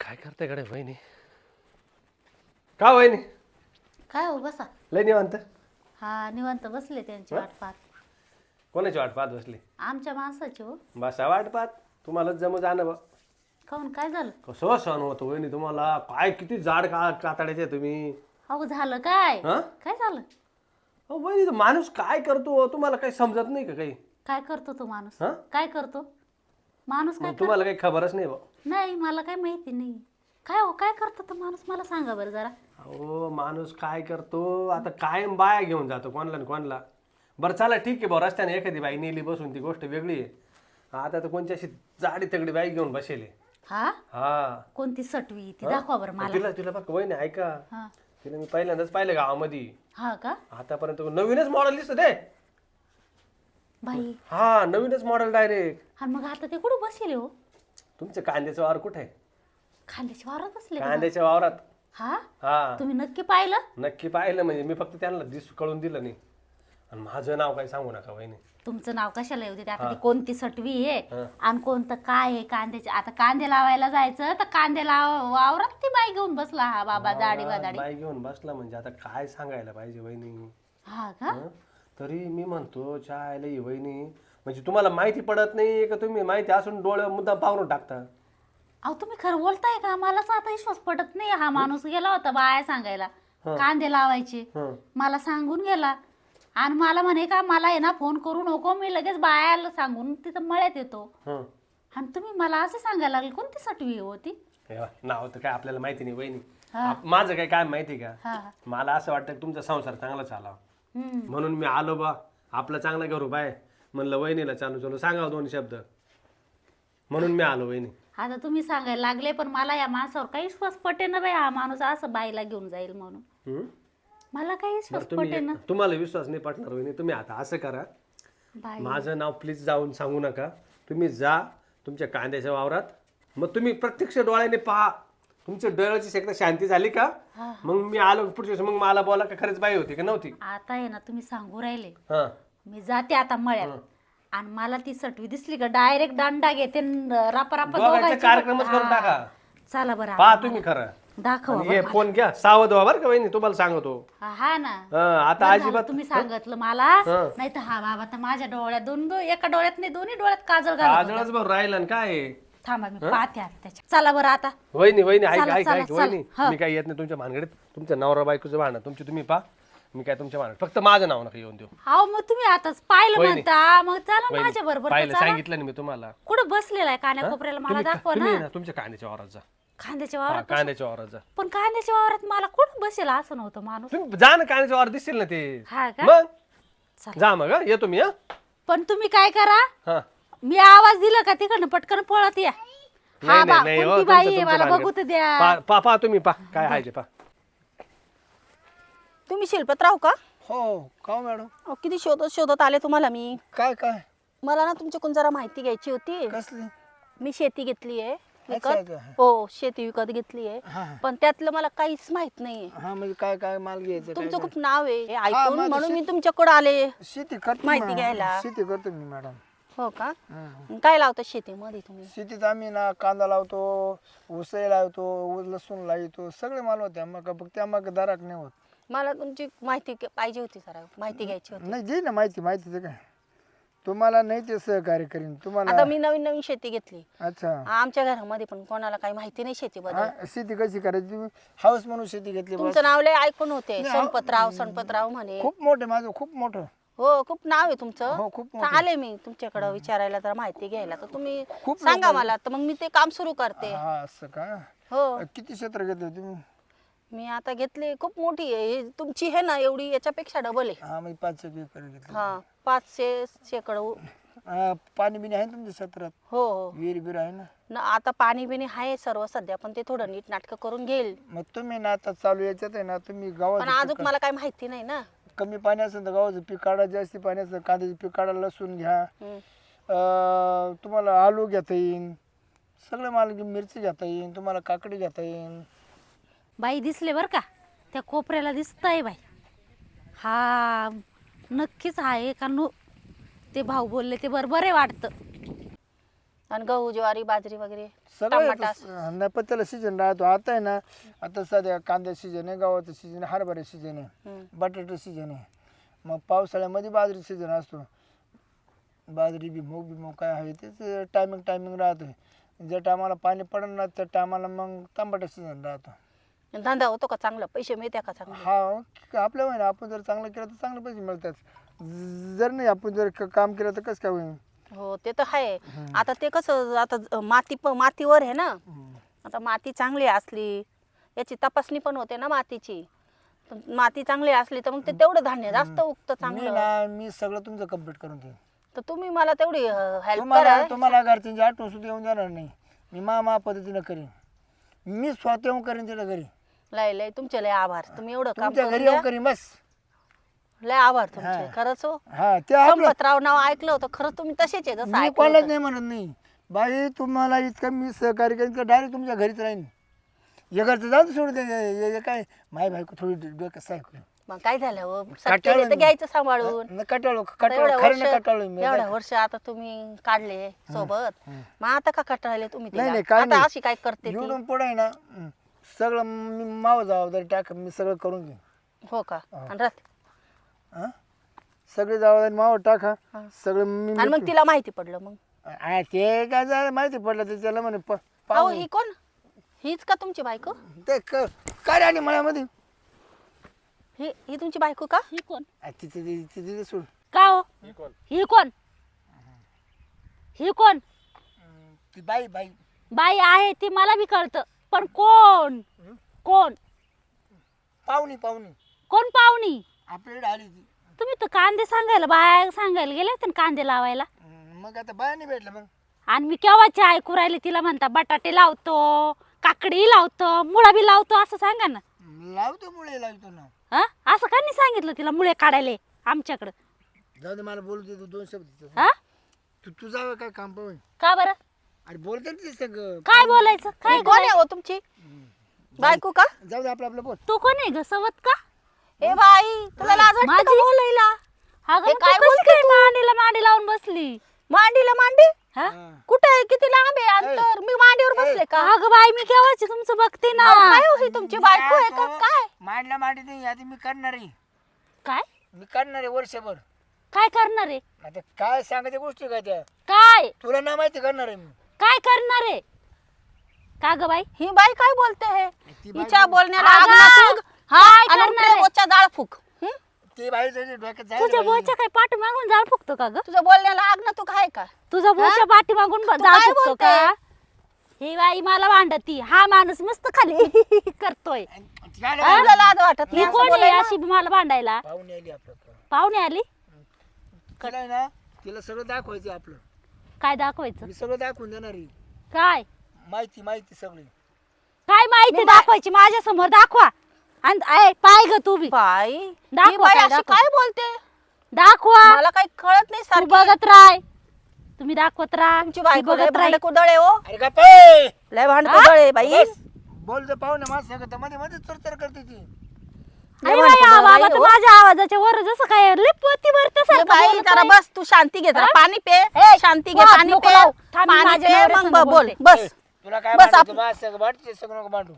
काय करते कडे वहिनी? का वहिनी? काय हो बसा. लय निवांत? हा निवांत बसले त्यांची वाट पाहत. कोणाची वाट पाहत बसली? आमच्या माणसाची हो. बसा वाट पाहत. तुम्हाला जम जाणं बा. काऊन काय झालं? कसं सण होतं वहिनी तुम्हाला? काय किती जाड का कातड्याचे तुम्ही? अहो झालं काय? हा? काय झालं? अहो, वहिनी तो माणूस काय करतो? तुम्हाला काही समजत नाही का काही? काय करतो तो माणूस? हा? काय करतो? माणूस काय मग तुम्हाला काही खबरच नाही बा. नाही मला काय माहिती नाही. काय हो काय करतो तो माणूस? मला सांगा बरं जरा. अहो माणूस काय करतो? आता कायम बाया घेऊन जातो कोणला न कोणला. बरं चला ठीक आहे बरं रस्त्याने एखादी बाई नेली बसून ती गोष्ट वेगळी आहे. आता तर कोणची अशी जाडी तगडी बाई घेऊन बसेल हा? हा. कोणती सटवी? ती दाखवा बरं मला. तिला तिला बघ वहिनी ऐका. हा. तिला मी पहिल्यांदाच पाहिलं गावामध्ये. हा का? आतापर्यंत नवीनच मॉडेल दिसत ते बाई. हा नवीनच मॉडेल डायरेक्ट आणि मग आता ते कुठं बसले हो? तुमचं कांद्याचं वावर कुठे? आहे खांद्याच्या वावरात बसले का? कांद्याच्या वावरात. हा? हा. तुम्ही नक्की पाहिलं? नक्की पाहिलं म्हणजे मी फक्त त्यांना दिस कळून दिलं नाही. आणि माझं नाव काही सांगू नका वहिनी. तुमचं नाव कशाला येऊ देते? आता ती कोणती सटवी आहे? हा. आणि कोणतं काय आहे कांद्याचे आता कांदे लावायला जायचं तर कांदे लाव वावरात ती बाई घेऊन बसला हा बाबा दाढी वादाडी बाई घेऊन बसला म्हणजे आता काय सांगायला पाहिजे वहिनी? हा का? हं? तरी मी म्हणतो चायला ही वहिनी. म्हणजे तुम्हाला माहिती पडत नाही का तुम्ही? माहिती असून डोळे मुद्दा पावरून टाकता. अहो तुम्ही खरं बोलताय का? मलाच आता विश्वास पडत नाही. हा माणूस गेला होता बाया सांगायला. कांदे लावायचे. हं. मला सांगून गेला. आणि मला म्हणे का मला आहे ना फोन करू नको. मी लगेच बायाला सांगून तिथं मळ्यात येतो. हं. आणि तुम्ही मला असं सांगायला लागले कोणती सटवी होती? हे बघ, नाव तर काय आपल्याला माहिती नाही वहिनी. आप- माझं काय काय माहिती का? हा हा. मला असं वाटतं की तुमचा संसार चांगला चालावा. हम्म. म्हणून मी आलो बा. आपला चांगला करू बाय म्हणलं वहिनीला चालू चालू सांगावं दोन शब्द. म्हणून मी आलो वहिनी. आता तुम्ही सांगायला लागले पण मला या माणसावर काही विश्वास पटे ना बाई. हा माणूस असं बाईला घेऊन जाईल म्हणून? मला काही विश्वास बरं तुम्ही पटे ना तुम्हाला विश्वास नाही पटणार वहिनी. तुम्ही आता असं करा. बाई. माझं नाव प्लीज जाऊन सांगू नका. तुम्ही जा तुमच्या कांद्याच्या वावरात. मग तुम्ही प्रत्यक्ष डोळ्याने पहा. तुमच्या डोळ्याची एकदा शांती झाली का? हा. मग मी आलो पुढच्या वेळेस मग मला बोला का खरंच बाई होती का नव्हती? आता आहे ना तुम्ही सांगू राहिले. हा. मी जाते आता मळ्यात. आणि मला ती सटवी दिसली का? डायरेक्ट दांडा घेते न रापा रापा दोघांचा दोघांची कार्यक्रमच करून हा. टाका. चला बरं पहा तुम्ही खरं. दाखवा हे फोन घ्या. सावध व्हा बरं का वहिनी तुम्हाला सांगतो. हा हा ना. हा, आता बरं झालं अजिबात तुम्ही सांगितलं मला. हा. नाही तर हा बाबा तर माझ्या डोळ्यात दोन दो एका डोळ्यात नाही दोन्ही डोळ्यात काजळ घालत होता. आजळच बरं राहिलं आणि काय? आहे? थांबा मी पाहते आता त्याच्या चला बरं आता. वहिनी वहिनी ऐक चला, ऐक चला, ऐक चला. वहिनी हा. मी काय येत नाही तुमच्या भानगडीत. तुमच्या नवरा बायकोचं भांडण तुमची तुम्ही पहा. मी काय तुमच्या भानगड फक्त माझं नाव नका येऊन देऊ. अहो मग तुम्ही आता पाहिलं वहिनी. म्हणता. मग चला माझ्या बरोबर पाहिलं सांगितलं ना मी तुम्हाला. कुठं बसलेला आहे कान्या कोपऱ्याला मला तुम्ही दाखवा तुम्ही ना ना तुमच्या कांद्याच्या वावरात जा. खांद्याच्या हा, वावरात कांद्याच्या वावरात जा. पण कांद्याच्या वावरात मला कुठं बसेल? असं नव्हतं माणूस. तुम्ही जा ना कांद्याच्या वावर दिसेल ना ते. हा का? मग. जा मग हं, येतो मी हा. पण तुम्ही काय करा? हा. मी आवाज दिला का तिकडनं? पटकन पळत या. हा नाही बा नाही नाही हो, कोणती तुमचं- बाई आहे? तुमचं मला भानगड. बघू तर द्या. पा- पा पा तुम्ही पा. काय आहे ते पा. तुम्ही शिल्पतराव का? हो का मॅडम? अहो, किती शोधत शोधत आले तुम्हाला मी. काय काय? मला ना तुमच्याकडून जरा माहिती घ्यायची होती. कसली? मी शेती घेतली आहे अच्छा, विकत. अच्छा. हो. शेती विकत घेतली आहे. हा हा. पण त्यातलं मला काहीच माहीत नाहीये. हा म्हणजे काय काय माल घ्यायचं काय तुमचं काय? खूप नाव आहे हे ऐकून माझं म्हणून मी तुमच्याकडे आले. शेती करतो माहिती. घ्यायला. शेती करतो मी मॅडम. हो का? हा. काय लावता शेतीमध्ये तुम्ही? शेतीत आम्ही ना कांदा लावतो उसळी लावतो ऊस लसूण लावतो सगळे माल होते. मग फक्त मग दराक नाही होत. मला तुमची माहिती पाहिजे होती जरा माहिती घ्यायची होती. नाही दे ना माहिती माहिती काय? तुम्हाला नाही ते सहकार्य करीन तुम्हाला आता मी नवीन नवीन शेती घेतली. अच्छा. आमच्या घरामध्ये पण कोणाला काही माहिती नाही शेतीबद्दल. हा, शेती कशी करायची? तुम्ही हाऊस म्हणून शेती घेतली तुमचं नाव लय ऐकून होते. संपतराव संपतराव म्हणे. खूप मोठं माझं खूप मोठं. हो खूप नाव आहे तुमचं. हो, खूप तर आले मी तुमच्याकडे विचारायला जरा माहिती घ्यायला. तर तुम्ही खूप सांगा मला. तर मग मी ते काम सुरू करते. हा असं का? हो. किती क्षेत्र घेतलं तुम्ही? मी आता घेतली खूप मोठी आहे. ही तुमची आहे ना एवढी याच्यापेक्षा डबल आहे. हा मी पाच एक एकर घेतलं. हा पाचशे शेकड हो हा, पाणी बिणी आहे ना तुमच्या क्षेत्रात? हो विहीर बिर आहे ना? न आता पाणी बिणी आहे सर्व सध्या पण ते थोडं नीट नाटक करून घेईल. मग तुम्ही ना आता चालू याच्यात आहे ना तुम्ही पण गावाचं अजून मला काही माहिती नाही ना. कमी पाणी असेल तर गावाचं पीक काढा जास्ती पाणी असेल तर कांद्याचं पीक काढा लसूण घ्या. हम्म. अं, तुम्हाला आलू घेता येईन. सगळं माल मिरची घेता येईन तुम्हाला काकडी घेता येईन. बाई दिसले बर का? त्या कोपऱ्याला दिसतंय बाई. हा नक्कीच आहे का नु ते भाऊ बोलले ते बरोबर आहे वाटतं. आणि गहू ज्वारी बाजरी वगैरे सगळं टमाटा येतं. नाही पण त्याला सीजन राहतो. आता आहे ना आता सध्या कांदा सीजन आहे गव्हाचं सीजन आहे हरभरा सीजन आहे. बटाटा सीजन आहे. मग पावसाळ्यामध्ये बाजरी सीजन असतो. बाजरी बिमूग बिमूग काय आहे तेच टायमिंग टायमिंग राहतं ज्या टायमाला पाणी पडणार ना त्या टायमाला मग तांबटा सीजन राहतो. धंदा होतो का चांगला पैसे मिळते का चांगले? हा आपल्या होईना आपण जर चांगलं केलं तर चांगले पैसे मिळतात. जर नाही आपण जर क- काम केलं तर कसं काय होईल हो ते तर आहे आता ते कसं आता ज- माती प मातीवर आहे ना? आता माती चांगली असली याची तपासणी पण होते ना मातीची. तर माती चांगली असली तर मग ते तेवढं धान्य जास्त उगतं मी चांगलं ना मी सगळं तुमचं कंप्लीट करून देईन. तर तुम्ही मला तेवढी हेल्प तुम्हाला करा. तुम्हाला घरच्यांची आठवण सुद्धा येऊन जाणार नाही. मी मा मा पद्धतीनं करीन. मी स्वतः येऊन करीन तिला घरी. लय लय तुमचे लय आभार. तुम्ही एवढं काम तुमच्या करून घरी येऊन द्या. करीन बस. लय आभार तुमचे हा. खरंच हो. हा ते आपलं संपतराव नाव ऐकलं होतं खरंच तुम्ही तसेच आहे जसं मी ऐकलं कोणालाच होतं. नाही म्हणत नाही. बाई तुम्हाला इतकं मी सहकार्य करीन डायरेक्ट तुमच्या घरीच राहीन. हे घरचं जाऊ दे सोडून दे हे- हे- हे काय? माय बायको थोडी डोक्यात सायकल मग काय झालं हो? तर. घ्यायचं सांभाळून. कटाळो आता कटाळो एवढ्या खरं नाही वर्ष कटाळो मी एवढ्या वर्ष आता तुम्ही काढले सोबत. मग आता का कटाळले तुम्ही नाही तिला? नाही काय आता नाही. अशी काय करते ती? निवडून पुढे ना हं, सगळं मी माव जबाबदारी टाक मी सगळं करून घेईन. हो का. आणि रात- हा? सगळी जबाबदारी मावर टाका. हा. सगळं मी आणि मग तिला माहिती पडलं मग? आ, ते काय झालं माहिती पडलं ते त्याला म्हणे प- अहो पाहून ही कोण? हीच का तुमची बायको? ते क- काय आणि मळ्यामध्ये? ही ही तुमची बायको का? ही कोण? आ, तिथे तिथे- तिथे सोड. का हो? ही कोण? ही कोण? ती बाई बाई. बाई आहे ती मला बी कळतं. पण कोण? कोण? पाहुणी पाहुणी. कोण पाहुणी? आपल्याकडे आली ती. तुम्ही तर कांदे सांगायला बाया सांगायला गेले होते ना कांदे लावायला. मग आता बाया नाही भेटलं मग. आणि मी केव्हाची ऐकू राहिले तिला म्हणता बटाटे लावतो काकडी लावतो मुळा बी लावतो असं सांगा ना. लावतो मुळे लावतो ना. हा? असं का नाही सांगितलं तिला मुळे काढायला आमच्याकडं. जाऊ दे मला बोलू दे तू दोन शब्द. हा? तू तू जावं काय काम पाहून. का बरं? बोलते ना ते काय बोलायचं? काय ही कोण आहे हो तुमची? बायको का? जाऊ दे आपलं आपलं बोल. तू कोण आहे ग? सवत का? ए बाई तुला लाज वाटते का माझी? बोलायला? अगं हे काय तू कशी काय मांडीला मांडी लावून बसली? मांडीला मांडी? हा? कुठे आहे? किती लांब आहे अंतर? मी मांडीवर बसले का? अगं बाई मी केव्हाची तुमचं बघते ना? अहो, काय हो ही तुमची बायको आहे का? काय? मांडला मांडी नाही आता मी करणार आहे. काय? मी करणार आहे वर्षभर. काय करणार आहे? आता काय सांगायच्या गोष्टी काय त्या? काय? तुला ना माहिती करणार आहे मी. काय करणार आहे? का ग बाई? ही बाई काय बोलते हे? ती बाई हिच्या बोलण्याला अगं, आग ना फूक हा काय आणि करणार आहे? जाळ फूक हं? ते बाई त्याच्या डोक्यात तुझ्या पाहिजे. बोच्या काय पाठ मागून जाळ फुकतो का ग? तुझ्या बोलण्याला आग ना तू काय का? तुझा बोच्या पाठी मागून जाळ काय फुकतो? का? ही बाई मला भांडती. हा माणूस मस्त खाली करतोय. काय हा? तुला लाज वाटत नाही ही असं कोण आहे बोलायला? अशी मला भांडायला? पाहुणे आली आपलं पाहुणे आली? आहे ना तिला सगळं दाखवायचं आपलं. काय दाखवायचं? मी सगळं दाखवून देणार आहे. काय? माहिती माहिती सगळी. काय माहिती दाखवायची? माझ्यासमोर दाखवा. आणि ऐ, पाय ग तू बी. बाई ही दाखवा बाई काय, अशी दाखवा. काय बोलते? दाखवा. मला काही कळत नाही तू सारखी. बघत राय तुम्ही दाखवत राहा. तुमची ती बायको लय बघत भांड कुदळे हो. अरे लय भांड कुदळे बाई. बस. बोल तर पाहुणे माझं सांगत मध्ये मध्ये चरचर करते ती. भांड बाई, हा बाबा तर हो. माझ्या आवाजाच्या वर जसं काय लिपवती भरते बाई जरा बस तू शांती घे जरा हा? पाणी पे शांती घे वाद पाणी नको पे लावू. थांब, मी पाणी माझ्या पे नवऱ्या मग संग ब- बोल बोलते. बस तुला काय बस भांडायचं? आप- माझं सगळं भांडते सगळं नको भांडू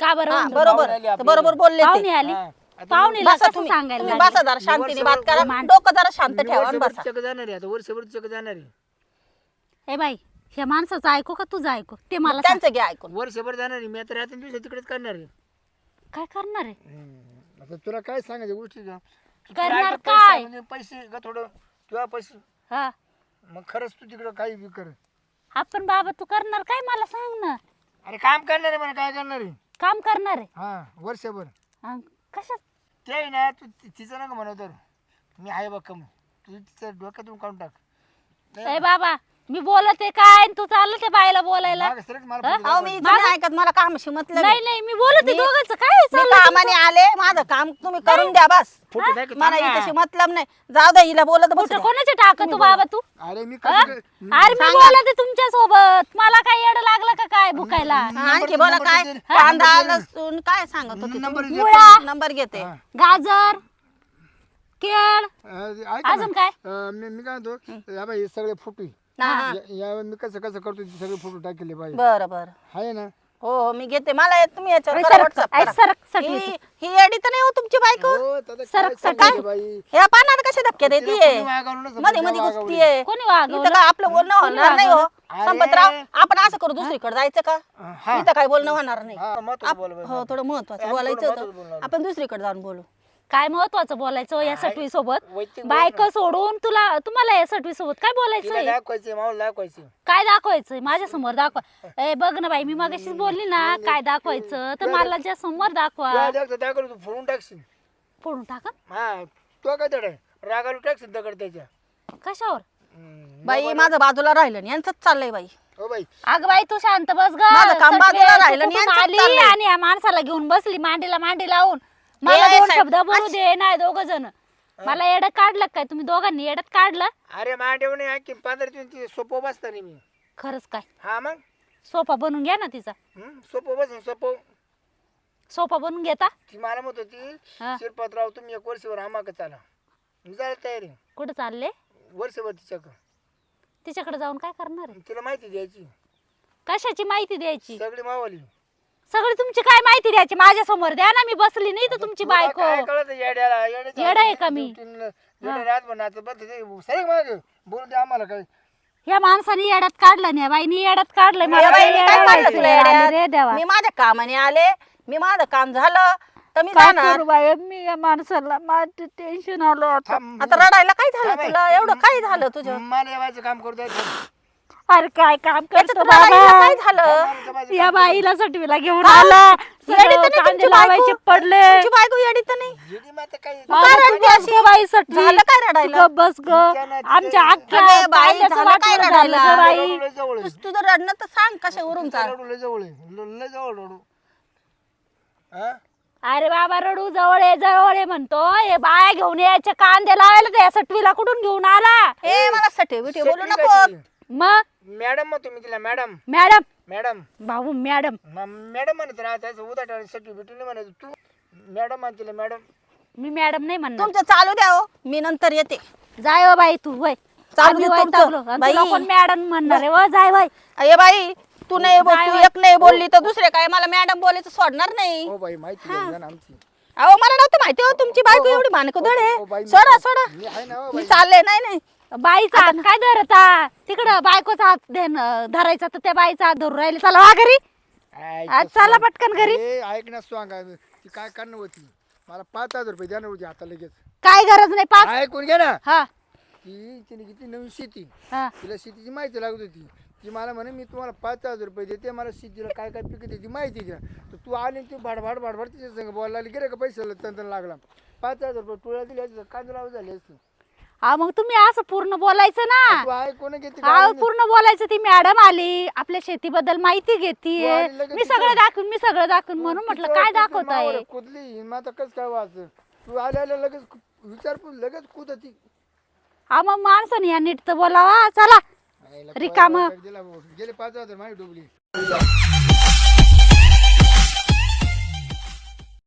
का बरं हा? बरोबर आपली. बरोबर बोलले पाहुणे ते आली हा. आता पाहुणेला बसा कसं तुम्ही सांगायला तुम्ही लागले? बसा जरा शांतीने बात करा मान. डोकं जरा शांत मी ठेवा आणि वर्षभर जाणार आहे आता वर्षभर चक जाणार आहे ए बाई ह्या माणसाचं ऐकू का तुझं ऐकू ते मला सांग. त्यांचं घ्या ऐकून वर्षभर जाणार आहे मी आता रात्री दिवस तिकडेच करणार आहे काय करणार आहे हम्म. आता तुला काय सांगायचं गोष्टी करणार काय? पैसे म्हणजे पैसे का थोडं. तुला पैसे. हा. मग खरंच तू तिकडं काही बी कर. आपण बाबा तू करणार काय मला सांग ना अरे काम करणार आहे काय करणार? आहे काम करणार. आहे हा वर्षभर. अं, कशात? ते आहे ना तू ति- तिचं नका म्हणव तर. मी आहे बघ कम. तू तिचं डोक्यातून काढून टाक. ए बाबा मी बोलत आहे काय आणि तू चाललं ते बाईला बोलायला? मागं सरक मला पुढे अहो मी इथं नाही ऐकत मला कामाशी मतलब नाही नाही मी बोलत आहे दोघांचं. काय आहे मी चाललंय कामाने आले माझं काम तुम्ही करून द्या बस. फोटो मला थांब ना. इथं मतलब नाही. जाऊ दे हिला बोलत बस कुठं कोणाचे टाकत तू बाबा तू? अरे मी हा? अरे मी बोलत तुमच्यासोबत मला काय येड लागलं का काय भुकायला? आणखी बोला नंबर काय दे. कांदा लसूण काय सांगत होती नंबर तुम्ही? दे. मुळा. नंबर घेते. हा. गाजर केळ. अं, ऐक ना. अजून काय? अं, मी मी काय म्हणतो? या बाई, हे सगळे फुटू ना या- या मी कसं कसं करतो ते सगळे फोटो टाकले बाई. बरं बरं. आहे ना? हो हो मी घेते. मला येत तुम्ही याच्यावर अरे करा सरक, WhatsApp अरे करा. सरक, सटवी ही ही एडी तर नाही हो तुमची बायको? हो सरक, काय सरक. सांगायचं बाई? या पानात कसे धक्के तिला देतीये कोणी वागवलं नसेल, मध्ये मध्ये त्या घुसतीये. कोणी वागवलं? इथं काय आपलं बोलणं होणार नाही हो. अरे. संपतराव आपण असं करू दुसरीकडे जायचं का? हा. इथं काय बोलणं होणार नाही. हा, महत्वाचं आप- बोल बाई. हो थोडं महत्वाचं. बोलायचं होतं. आपण दुसरीकडे जाऊन बोलू. काय महत्वाचं बोलायचं या सटवी सोबत वैयक्तिक बायको सोडून तुला तुम्हाला या सटवी सोबत काय तिला बोलायचंय दाखवायचे माऊला दाखवायचे काय दाखवायचंय? माझ्यासमोर दाखवा. ए बघ ना बाई मी मागाशीच बोलली ना काय दाखवायचं? तर मला ज्या समोर दाखवा दाखवलं तू फोडून टाकशील. फोडून टाका? हा तो काय तड रागालू टाकशील दगड त्याच्या. कशावर? हम्म. बाई माझं बाजूला राहिलं नाही यांचंच चाललंय बाई. हो बाई. अग बाई तू शांत बस ग. माझं काम सटवे, बाजूला तू राहिलं आणि कुठून आली चाललंय. आणि या माणसाला घेऊन बसली मांडीला मांडी लावून? मला ए, दोन साहेब, शब्द बोलू दे नाही दोघ जण मला येडत काढलं काय? तुम्ही दोघांनी येडत काढलं? अरे मांडव नाही आणखी पंधरा दिवस सोपं बसता नाही मी. खरंच काय? हा मग? सोफा बनवून घ्या ना तिचा. हम्म, सोपं बस सोपं. सोफा बनवून घेता? ती मला म्हणत होती हा. शिरपतराव तुम्ही एक वर्षभर आम्हाला चला. मी जायला तयारी कुठं चालले? वर्षभर तिच्याकडं तिच्याकडे जाऊन काय करणार आहे? तिला माहिती द्यायची. कशाची माहिती द्यायची? सगळी मावाली. सगळी तुमची काय माहिती द्यायची? माझ्यासमोर द्या ना मी बसली नाही तर तुमची तुला बायको. काय कळत येड्याला येड्याचं येडा आहे का मी? येडा माग. बोलू दे आम्हाला या माणसाने येड्यात काढलं नाही बाईनी येड्यात काढलं या मला बाईने काय येड्यात काढलं तुला आली रे येड्यात? देवा. मी माझ्या कामाने आले मी माझं काम झालं तर मी काय जाणार. करू बाई? मी या माणसाला माझं टेन्शन आलं आता थांब. आता रडायला काय झालं थांब, तुला? एवढं काय झालं तुझं? मला काम करू द्यायचं अरे काय काम करतो काय बाबा झालं या बाईला सटवीला घेऊन हा? आला नाही कांदे तुमची लावायचे? पडले तुमची बायको येडी तर नाही येडी माता काय बस अशी? ग बाई सटवी झालं काय रडायला? तू गप बस ग तिच्या ना आमच्या अख्ख्या अगं बाई, कांद्याचं झालं काय वाटोळं झालं रडायला? ग बाई रडू लय जवळ आहे. तुझ- तुझं रडणं तर सांग कशा वरून चाल रडू लय जवळ आहे. ल- लय जवळ रडू हा? अरे बाबा रडू जवळ आहे जवळ आहे म्हणतो हे बाया घेऊन यायचे कांदे लावायला त्या सटवीला कुठून घेऊन आला ए मला सटे बिटे बोलू सटवी नको काय ती? मग मॅडम मग तुम्ही तिला मॅडम. मॅडम. मॅडम. भाऊ मॅडम. म- मॅडम म्हणत राहा त्याचं उदाट सर्टिफिकेट नाही म्हणत. तू मॅडम म्हणते तिला मॅडम. मी मॅडम नाही म्हणणार. तुमचं चालू द्या हो. मी नंतर येते. जाय हो बाई तू वय. चालू दे तुमचं. बाई. कोण मॅडम म्हणणार आहे? व जाय बाई बाई तू नाही बोल तू? एक नाही बोलली तर दुसरे काय? मला मॅडम बोलायचं सोडणार नाही. हो बाई माहिती घ्या ना आमची. अहो मला नव्हतं माहिती हो तुमची बायको एवढी मानक धड हो बाई, आहे मी- सोडा सोडा. मी आहे ना हो मी बाई. चालले नाही नाही. बाईचा हात काय धरता तिकडं बायकोचा हात ध्यान- धरायचा तर त्या बाईचा हात धरून राहिले. चला वा घरी. आज चला पटकन घरी. ए, ऐक ना सांगा ती काय करणार होती? मला पाच हजार रुपये देणार होती आता लगेच. काय गरज नाही पाच ऐकून घे ना. हा. ती तिने किती नवीन शेती. हा. तिला शेतीची माहिती लागत होती. ती मला म्हणे मी तुम्हाला पाच हजार रुपये देते मला शेतीला काय काय पिकते ती माहिती द्या. तर तू आली तू भाडभाड भाडभाड तिच्या संग बोलायला गेले का पैसे तंत्र लागला. पाच हजार रुपये टोळ्या दिले असते कांदे लावून झाले असते हा मग तुम्ही असं पूर्ण बोलायचं ना. तू ऐकून घेते हा पूर्ण बोलायचं ती मॅडम आली. आपल्या शेतीबद्दल माहिती घेतीये मी सगळं दाखवून मी सगळं दाखवून म्हणून म्हटलं काय दाखवताय कुदली. मग आता कसं काय वाच? तू आल्या आल्या लगेच विचारपूस हा मग माणसाने या नीट तर बोलावा. चला. रिकामं. गेले पाच हजार माझी डुबली.